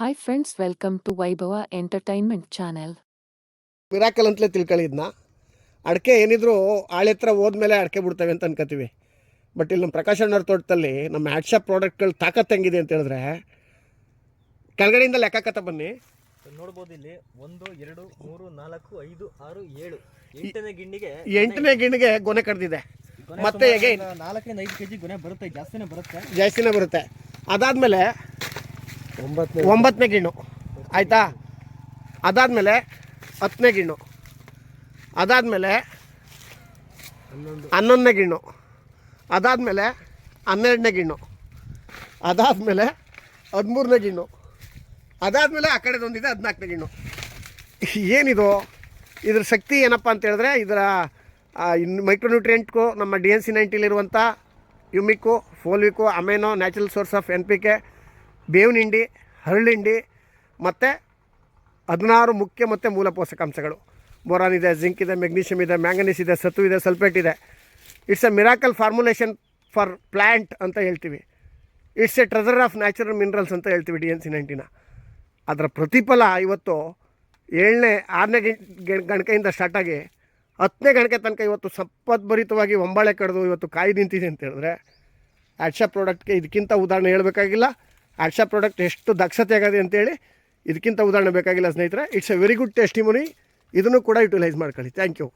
Hi friends welcome to Vaibhava entertainment channel miracle ಅಂತಲೇ ತಿಳ್ಕೊಳ್ಳಿದ್ನ ಅಡಿಕೆ ಏನಿದ್ರು ಆಳೆ ಹತ್ರ ಹೋದ್ಮೇಲೆ ಅಡಿಕೆ ಬಿಡ್ತವೆ ಅಂತ ಅನ್ಕೋತೀವಿ ಬಟ್ ಇಲ್ಲಿ ನಮ್ಮ ಪ್ರಕಾಶ್ ಅಣ್ಣವ್ರ ತೋಟದಲ್ಲಿ ನಮ್ಮ ಹ್ಯಾಡ್ಶಾಪ್ ಪ್ರಾಡಕ್ಟ್ಗಳು ತಾಕತ್ ಹೆಂಗಿದೆ ಅಂತ ಹೇಳಿದ್ರೆ ಕೆಳಗಡೆಯಿಂದ ಲೆಕ್ಕಕತ ಬನ್ನಿ. ನೋಡ್ಬೋದು ಇಲ್ಲಿ ಒಂದು ಎರಡು ಮೂರು ನಾಲ್ಕು ಐದು ಆರು ಏಳು. ಎಂಟನೇ ಗಿಣ್ಣಿಗೆ ಎಂಟನೇ ಗಿಣ್ಣಿಗೆ ಗೊನೆ ಕಡ್ದಿದೆ. ಮತ್ತೆ ಹೇಗೆ? ನಾಲ್ಕರಿಂದ ಐದು ಕೆಜಿ ಗೊನೆ ಬರುತ್ತೆ ಜಾಸ್ತಿನೇ ಬರುತ್ತೆ. ಜಾಸ್ತಿನೇ ಬರುತ್ತೆ. ಅದಾದಮೇಲೆ ಒಂಬತ್ತನೇ ಗಿಣ್ಣು. ಆಯಿತಾ? ಅದಾದಮೇಲೆ ಹತ್ತನೇ ಗಿಣ್ಣು. ಅದಾದಮೇಲೆ ಹನ್ನೊಂದನೇ ಗಿಣ್ಣು. ಅದಾದಮೇಲೆ ಹನ್ನೆರಡನೇ ಗಿಣ್ಣು. ಅದಾದಮೇಲೆ ಹದಿಮೂರನೇ ಗಿಣ್ಣು. ಅದಾದಮೇಲೆ ಆ ಕಡೆದೊಂದಿದೆ ಹದಿನಾಲ್ಕನೇ ಗಿಣ್ಣು. ಏನಿದು? ಇದ್ರ ಶಕ್ತಿ ಏನಪ್ಪ ಅಂತ ಹೇಳಿದ್ರೆ ಇದರ ಮೈಕ್ರೋನ್ಯೂಟ್ರಿಯೆಂಟ್ಗೂ ನಮ್ಮ ಡಿ ಎನ್ ಸಿ ನೈಂಟಿಲಿರುವಂಥ ಯುಮಿಕು ಫೋಲ್ವಿಕ್ಕು amino natural source of N P K ಬೇವಿನ ಹಿಂಡಿ ಹರಳಿಂಡಿ ಮತ್ತು ಹದಿನಾರು ಮುಖ್ಯ ಮತ್ತು ಮೂಲ ಪೋಷಕಾಂಶಗಳು. ಬೋರಾನ್ ಇದೆ, ಜಿಂಕ್ ಇದೆ ಮೆಗ್ನೀಷಿಯಮ್ ಇದೆ, ಮ್ಯಾಂಗನೀಸ್ ಇದೆ ಸತು ಇದೆ, ಸಲ್ಫೇಟ್ ಇದೆ. It's a miracle formulation for plant ಅಂತ ಹೇಳ್ತೀವಿ. It's a treasure of natural minerals ಅಂತ ಹೇಳ್ತೀವಿ ಡಿ ಎನ್ ಸಿ ನೈಂಟಿನ ಅದರ ಪ್ರತಿಫಲ ಇವತ್ತು ಏಳನೇ, ಆರನೇ ಗಣಕೆಯಿಂದ ಸ್ಟಾರ್ಟಾಗಿ ಹತ್ತನೇ ಗಣಕೆ ತನಕ ಇವತ್ತು ಸಂಪದ್ಭರಿತವಾಗಿ ಒಂಬಾಳೆ ಕಡಿದು ಇವತ್ತು ಕಾಯಿ ನಿಂತಿದೆ ಅಂತ ಹೇಳಿದ್ರೆ ಆ್ಯಡ್ಶಾ ಪ್ರಾಡಕ್ಟ್ಗೆ ಇದಕ್ಕಿಂತ ಉದಾಹರಣೆ ಹೇಳಬೇಕಾಗಿಲ್ಲ. ಆಡ್ಶಾ ಪ್ರಾಡಕ್ಟ್ ಎಷ್ಟು ದಕ್ಷತೆ ಆಗದೆ ಅಂತೇಳಿ ಇದಕ್ಕಿಂತ ಉದಾಹರಣೆ ಬೇಕಾಗಿಲ್ಲ ಸ್ನೇಹಿತರೆ. It's a very good testimony ಇದನ್ನು ಕೂಡ ಯುಟಿಲೈಸ್ ಮಾಡ್ಕೊಳ್ಳಿ. Thank you